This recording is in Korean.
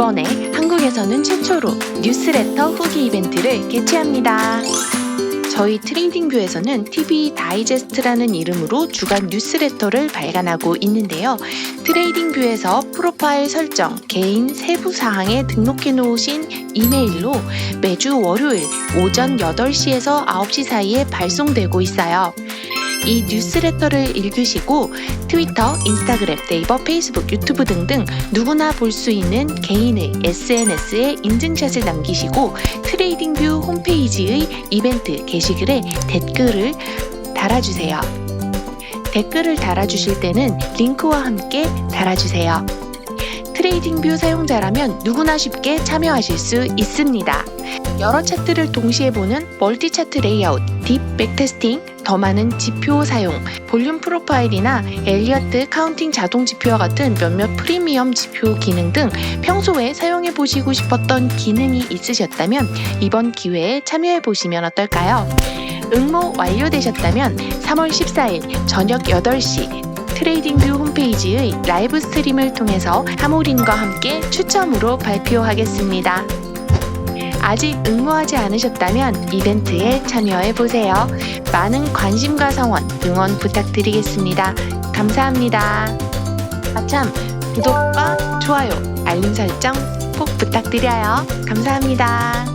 이번에 한국에서는 최초로 뉴스레터 후기 이벤트를 개최합니다. 저희 트레이딩뷰에서는 TV 다이제스트라는 이름으로 주간 뉴스레터를 발간하고 있는데요. 트레이딩뷰에서 프로파일 설정, 개인 세부 사항에 등록해 놓으신 이메일로 매주 월요일 오전 8시에서 9시 사이에 발송되고 있어요. 이 뉴스레터를 읽으시고 트위터, 인스타그램, 네이버, 페이스북, 유튜브 등등 누구나 볼 수 있는 개인의 SNS에 인증샷을 남기시고 트레이딩뷰 홈페이지의 이벤트 게시글에 댓글을 달아주세요. 댓글을 달아주실 때는 링크와 함께 달아주세요. 트레이딩뷰 사용자라면 누구나 쉽게 참여하실 수 있습니다. 여러 차트를 동시에 보는 멀티 차트 레이아웃, 딥 백테스팅, 더 많은 지표 사용, 볼륨 프로파일이나 엘리어트 카운팅 자동 지표와 같은 몇몇 프리미엄 지표 기능 등 평소에 사용해 보시고 싶었던 기능이 있으셨다면 이번 기회에 참여해 보시면 어떨까요? 응모 완료되셨다면 3월 14일 저녁 8시 트레이딩뷰 홈페이지의 라이브 스트림을 통해서 하모린과 함께 추첨으로 발표하겠습니다. 아직 응모하지 않으셨다면 이벤트에 참여해 보세요. 많은 관심과 성원, 응원 부탁드리겠습니다. 감사합니다. 아참, 구독과 좋아요, 알림 설정 꼭 부탁드려요. 감사합니다.